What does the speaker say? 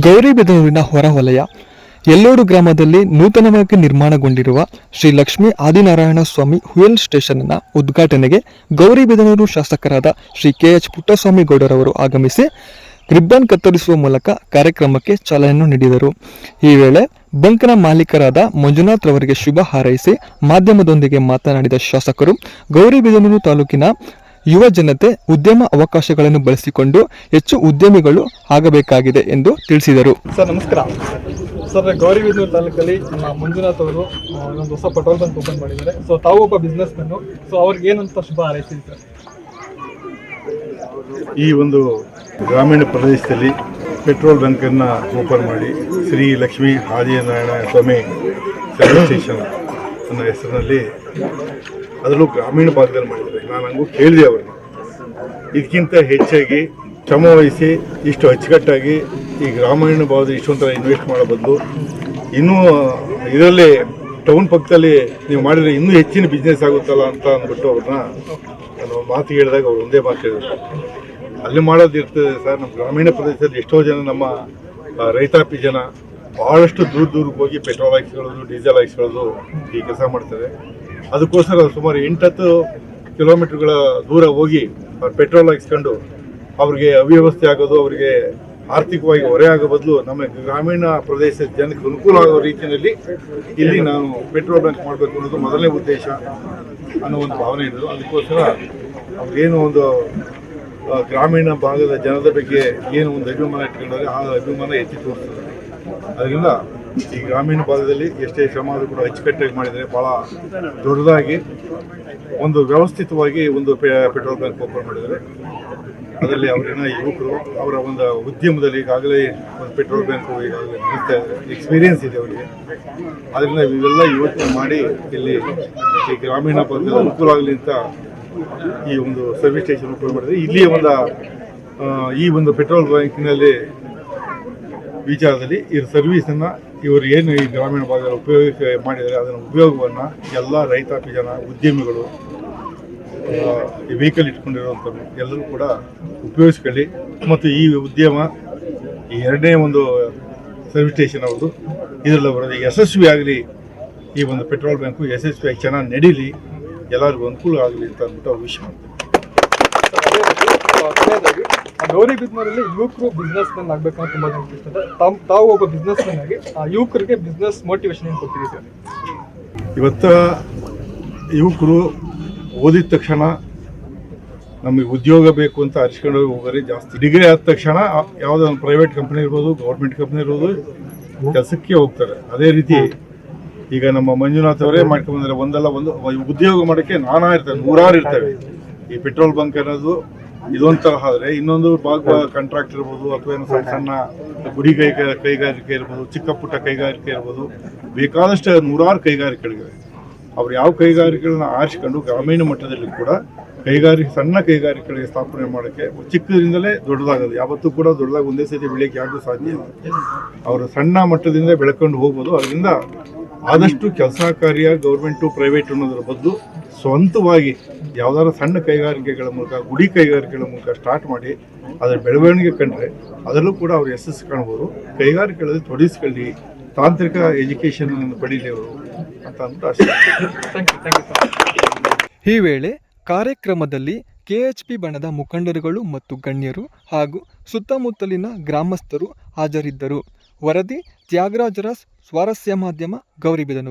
ಗೌರಿಬಿದನೂರಿನ ಹೊರವಲಯ ಎಲ್ಲೋಡು ಗ್ರಾಮದಲ್ಲಿ ನೂತನವಾಗಿ ನಿರ್ಮಾಣಗೊಂಡಿರುವ ಶ್ರೀ ಲಕ್ಷ್ಮೀ ಆದಿನಾರಾಯಣ ಸ್ವಾಮಿ ಹುಯಲ್ ಸ್ಟೇಷನ್ನ ಉದ್ಘಾಟನೆಗೆ ಗೌರಿಬಿದನೂರು ಶಾಸಕರಾದ ಶ್ರೀ ಕೆ ಎಚ್ ಪುಟ್ಟಸ್ವಾಮಿ ಗೌಡರವರು ಆಗಮಿಸಿ ರಿಬ್ಬನ್ ಕತ್ತರಿಸುವ ಮೂಲಕ ಕಾರ್ಯಕ್ರಮಕ್ಕೆ ಚಾಲನೆಯನ್ನು ನೀಡಿದರು. ಈ ವೇಳೆ ಬಂಕ್ನ ಮಾಲೀಕರಾದ ಮಂಜುನಾಥ್ ರವರಿಗೆ ಶುಭ ಹಾರೈಸಿ ಮಾಧ್ಯಮದೊಂದಿಗೆ ಮಾತನಾಡಿದ ಶಾಸಕರು ಗೌರಿಬಿದನೂರು ತಾಲೂಕಿನ ಯುವ ಜನತೆ ಉದ್ಯಮ ಅವಕಾಶಗಳನ್ನು ಬಳಸಿಕೊಂಡು ಹೆಚ್ಚು ಉದ್ಯಮಿಗಳು ಆಗಬೇಕಾಗಿದೆ ಎಂದು ತಿಳಿಸಿದರು. ಸರ್ ನಮಸ್ಕಾರ. ಸರ್ ಗೌರಿಬಿದನೂರು ತಾಲೂಕಲ್ಲಿ ನಮ್ಮ ಮಂಜುನಾಥ್ ಅವರು ಒಂದು ಹೊಸ ಪೆಟ್ರೋಲ್ ಬಂಕ್ ಓಪನ್ ಮಾಡಿದ್ದಾರೆ. ಸೊ ತಾವು ಒಬ್ಬ ಬಿಸ್ನೆಸ್ ಮನ್ ಸೊ ಅವ್ರಿಗೆ ಏನಂತ ಶುಭ ಹಾರೈಸಿ ಸರ್? ಈ ಒಂದು ಗ್ರಾಮೀಣ ಪ್ರದೇಶದಲ್ಲಿ ಪೆಟ್ರೋಲ್ ಬಂಕನ್ನು ಓಪನ್ ಮಾಡಿ ಶ್ರೀ ಲಕ್ಷ್ಮೀ ಆದಿನಾರಾಯಣ ಸ್ವಾಮಿ ಸರ್ವಿಸ್ ಸ್ಟೇಷನ್ ಅನ್ನೋ ಹೆಸರಿನಲ್ಲಿ ಅದರಲ್ಲೂ ಗ್ರಾಮೀಣ ಭಾಗದಲ್ಲಿ ಮಾಡಿದ್ದಾರೆ. ನಾನು ಹಂಗೂ ಕೇಳಿದೆ ಅವ್ರನ್ನ ಇದಕ್ಕಿಂತ ಹೆಚ್ಚಾಗಿ ಶ್ರಮ ವಹಿಸಿ ಇಷ್ಟು ಅಚ್ಚುಕಟ್ಟಾಗಿ ಈ ಗ್ರಾಮೀಣ ಭಾಗದ ಇಷ್ಟೊಂಥರ ಇನ್ವೆಸ್ಟ್ ಮಾಡೋ ಬದಲು ಇನ್ನೂ ಇದರಲ್ಲಿ ಟೌನ್ ಪಕ್ಕದಲ್ಲಿ ನೀವು ಮಾಡಿದರೆ ಇನ್ನೂ ಹೆಚ್ಚಿನ ಬಿಸ್ನೆಸ್ ಆಗುತ್ತಲ್ಲ ಅಂತ ಅಂದ್ಬಿಟ್ಟು ಅವ್ರನ್ನ ನಾನು ಮಾತು ಹೇಳಿದಾಗ ಅವ್ರು ಒಂದೇ ಮಾತು ಹೇಳಿದ್ರು. ಅಲ್ಲಿ ಮಾಡೋದು ಇರ್ತದೆ ಸರ್, ನಮ್ಮ ಗ್ರಾಮೀಣ ಪ್ರದೇಶದಲ್ಲಿ ಎಷ್ಟೋ ಜನ ನಮ್ಮ ರೈತಾಪಿ ಜನ ಭಾಳಷ್ಟು ದೂರ ದೂರಕ್ಕೆ ಹೋಗಿ ಪೆಟ್ರೋಲ್ ಹಾಕ್ಸ್ಕೊಳ್ಳೋದು ಡೀಸೆಲ್ ಹಾಕ್ಸ್ಕೊಳ್ಳೋದು ಈ ಕೆಲಸ ಮಾಡ್ತಾರೆ. ಅದಕ್ಕೋಸ್ಕರ ಸುಮಾರು ಎಂಟತ್ತು ಕಿಲೋಮೀಟರ್ಗಳ ದೂರ ಹೋಗಿ ಅವ್ರು ಪೆಟ್ರೋಲ್ ಹಾಕಿಸ್ಕೊಂಡು ಅವ್ರಿಗೆ ಅವ್ಯವಸ್ಥೆ ಆಗೋದು, ಅವರಿಗೆ ಆರ್ಥಿಕವಾಗಿ ಹೊರೆ ಆಗೋ ಬದಲು ನಮ್ಮ ಗ್ರಾಮೀಣ ಪ್ರದೇಶದ ಜನಕ್ಕೆ ಅನುಕೂಲ ಆಗೋ ರೀತಿಯಲ್ಲಿ ಇಲ್ಲಿ ನಾನು ಪೆಟ್ರೋಲ್ ಬ್ಯಾಂಕ್ ಮಾಡಬೇಕು ಅನ್ನೋದು ಮೊದಲನೇ ಉದ್ದೇಶ ಅನ್ನೋ ಒಂದು ಭಾವನೆ ಇರೋದು. ಅದಕ್ಕೋಸ್ಕರ ಅವ್ರಿಗೇನು ಒಂದು ಗ್ರಾಮೀಣ ಭಾಗದ ಜನದ ಬಗ್ಗೆ ಏನು ಒಂದು ಅಭಿಮಾನ ಇಟ್ಕೊಂಡಾಗ ಆ ಅಭಿಮಾನ ಎತ್ತಿ ತೋರಿಸ್ತದೆ. ಅದರಿಂದ ಈ ಗ್ರಾಮೀಣ ಭಾಗದಲ್ಲಿ ಎಷ್ಟೇ ಶ್ರಮ ಆದರೂ ಕೂಡ ಅಚ್ಚುಕಟ್ಟಾಗಿ ಮಾಡಿದರೆ ಭಾಳ ದೊಡ್ಡದಾಗಿ ಒಂದು ವ್ಯವಸ್ಥಿತವಾಗಿ ಒಂದು ಪೆಟ್ರೋಲ್ ಬ್ಯಾಂಕ್ ಓಪನ್ ಮಾಡಿದ್ದಾರೆ. ಅದರಲ್ಲಿ ಅವರಿನ ಯುವಕರು, ಅವರ ಒಂದು ಉದ್ಯಮದಲ್ಲಿ ಈಗಾಗಲೇ ಒಂದು ಪೆಟ್ರೋಲ್ ಬ್ಯಾಂಕು ಈಗಾಗಲೇ ಇದ್ದಾರೆ ಎಕ್ಸ್ಪೀರಿಯನ್ಸ್ ಇದೆ ಅವರಿಗೆ. ಅದರಿಂದ ಇವೆಲ್ಲ ಯೋಚನೆ ಮಾಡಿ ಇಲ್ಲಿ ಈ ಗ್ರಾಮೀಣ ಭಾಗದಲ್ಲಿ ಅನುಕೂಲ ಆಗಲಿ ಅಂತ ಈ ಒಂದು ಸರ್ವಿಸ್ ಸ್ಟೇಷನ್ ಓಪನ್ ಮಾಡಿದರೆ ಇಲ್ಲಿ ಒಂದು ಈ ಒಂದು ಪೆಟ್ರೋಲ್ ಬ್ಯಾಂಕಿನಲ್ಲಿ ವಿಚಾರದಲ್ಲಿ ಇವ್ರ ಸರ್ವಿಸನ್ನು ಇವರು ಏನು ಈ ಗ್ರಾಮೀಣ ಭಾಗದಲ್ಲಿ ಉಪಯೋಗ ಮಾಡಿದರೆ ಅದರ ಉಪಯೋಗವನ್ನು ಎಲ್ಲ ರೈತಾಪಿ ಜನ ಉದ್ಯಮಿಗಳು ವೆಹಿಕಲ್ ಇಟ್ಕೊಂಡಿರುವಂಥವ್ರು ಎಲ್ಲರೂ ಕೂಡ ಉಪಯೋಗಿಸ್ಕೊಳ್ಳಿ. ಮತ್ತು ಈ ಉದ್ಯಮ ಈ ಎರಡನೇ ಒಂದು ಸರ್ವಿಸ್ ಸ್ಟೇಷನ್ ಅವ್ರದ್ದು. ಇದರಲ್ಲಿ ಬರೋದು ಯಶಸ್ವಿ ಆಗಲಿ, ಈ ಒಂದು ಪೆಟ್ರೋಲ್ ಬ್ಯಾಂಕು ಯಶಸ್ವಿಯಾಗಿ ಚೆನ್ನಾಗಿ ನಡೀಲಿ, ಎಲ್ಲರಿಗೂ ಅನುಕೂಲ ಆಗಲಿ ಅಂತ ಅಂದ್ಬಿಟ್ಟು ಅವ್ರು ವಿಷಯ ಮಾಡ್ತಾರೆ. ಗೌರಿಬಿದನೂರಲ್ಲಿ ಯುವಕರು ಬಿಸ್ನೆಸ್ ಮ್ಯಾನ್ ಆಗಬೇಕು ಅಂತ ತುಂಬಾ ಜನ ಇಷ್ಟ ತಾವು ತಾವು ಒಬ್ಬ ಬಿಸ್ನೆಸ್ ಮ್ಯಾನ್ ಆಗಿ, ಆ ಯುವಕರಿಗೆ ಬಿಸ್ನೆಸ್ ಮೋಟಿವೇಶನ್ ಏನು ಕೊಡ್ತೀರಿ ಸರ್? ಇವತ್ತ ಯುವಕರು ಓದಿದ ತಕ್ಷಣ ನಮಗೆ ಉದ್ಯೋಗ ಬೇಕು ಅಂತ ಅರ್ಸ್ಕೊಂಡು ಹೋಗೋರಿ ಜಾಸ್ತಿ. ಡಿಗ್ರಿ ಆದ ತಕ್ಷಣ ಯಾವುದೋ ಒಂದು ಪ್ರೈವೇಟ್ ಕಂಪ್ನಿ ಇರ್ಬೋದು ಗೌರ್ಮೆಂಟ್ ಕಂಪ್ನಿ ಇರ್ಬೋದು, ಕೆಲಸಕ್ಕೆ ಹೋಗ್ತಾರೆ. ಅದೇ ರೀತಿ ಈಗ ನಮ್ಮ ಮಂಜುನಾಥ್ ಅವರೇ ಮಾಡ್ಕೊಂಡ್ರೆ ಒಂದಲ್ಲ ಒಂದು, ಉದ್ಯೋಗ ಮಾಡೋಕ್ಕೆ ನಾನಾ ಇರ್ತವೆ ನೂರಾರು ಇರ್ತವೆ. ಈ ಪೆಟ್ರೋಲ್ ಬಂಕ್ ಅನ್ನೋದು ಇದೊಂಥರ ಆದರೆ ಇನ್ನೊಂದು ಭಾಗ ಕಾಂಟ್ರಾಕ್ಟ್ ಇರ್ಬೋದು, ಅಥವಾ ಏನೋ ಸಣ್ಣ ಸಣ್ಣ ಗುಡಿ ಕೈಗಾರಿಕೆ ಕೈಗಾರಿಕೆ ಇರ್ಬೋದು, ಚಿಕ್ಕ ಪುಟ್ಟ ಕೈಗಾರಿಕೆ ಇರ್ಬೋದು, ಬೇಕಾದಷ್ಟು ನೂರಾರು ಕೈಗಾರಿಕೆಗಳಿವೆ. ಅವ್ರು ಯಾವ ಕೈಗಾರಿಕೆಗಳನ್ನ ಆರಿಸಿಕೊಂಡು ಗ್ರಾಮೀಣ ಮಟ್ಟದಲ್ಲಿ ಕೂಡ ಕೈಗಾರಿಕೆ, ಸಣ್ಣ ಕೈಗಾರಿಕೆಗಳಿಗೆ ಸ್ಥಾಪನೆ ಮಾಡೋಕ್ಕೆ ಚಿಕ್ಕದ್ರಿಂದಲೇ ದೊಡ್ಡದಾಗೋದು. ಯಾವತ್ತೂ ಕೂಡ ದೊಡ್ಡದಾಗಿ ಒಂದೇ ಸತಿ ಬೆಳೆಯಕ್ಕೆ ಯಾರಿಗೂ ಸಾಧ್ಯ ಇಲ್ಲ. ಅವರು ಸಣ್ಣ ಮಟ್ಟದಿಂದ ಬೆಳ್ಕೊಂಡು ಹೋಗ್ಬೋದು. ಅದರಿಂದ ಆದಷ್ಟು ಕೆಲಸ ಕಾರ್ಯ ಗೌರ್ಮೆಂಟು ಪ್ರೈವೇಟ್ ಅನ್ನೋದ್ರ ಬದಲು ಸ್ವಂತವಾಗಿ ಯಾವ್ದಾದ್ರು ಸಣ್ಣ ಕೈಗಾರಿಕೆಗಳ ಮೂಲಕ ಗುಡಿ ಕೈಗಾರಿಕೆಗಳ ಮೂಲಕ ಸ್ಟಾರ್ಟ್ ಮಾಡಿ ಅದರ ಬೆಳವಣಿಗೆ ಕಂಡ್ರೆ ಅದರಲ್ಲೂ ಕೂಡ ಅವರು ಯಶಸ್ಸು ಕಾಣ್ಬೋದು. ಕೈಗಾರಿಕೆಗಳಲ್ಲಿ ತೊಡಗಿಸ್ಕೊಳ್ಳಿ. ತಾಂತ್ರಿಕ ಎಜುಕೇಷನ್ ಪಡೀಲಿ ಅವರು ಅಂತ ಅಂದ್ಬಿಟ್ಟು ಅಷ್ಟೇ ಥ್ಯಾಂಕ್ ಯು ಥ್ಯಾಂಕ್ ಯು ಈ ವೇಳೆ ಕಾರ್ಯಕ್ರಮದಲ್ಲಿ ಕೆಎಚ್ಪಿ ಬಣದ ಮುಖಂಡರುಗಳು ಮತ್ತು ಗಣ್ಯರು ಹಾಗೂ ಸುತ್ತಮುತ್ತಲಿನ ಗ್ರಾಮಸ್ಥರು ಹಾಜರಿದ್ದರು. ವರದಿ ತ್ಯಾಗರಾಜರ ರಸ್ ಸ್ವಾರಸ್ಯ ಮಾಧ್ಯಮ ಗೌರಿಬಿದನೂರು.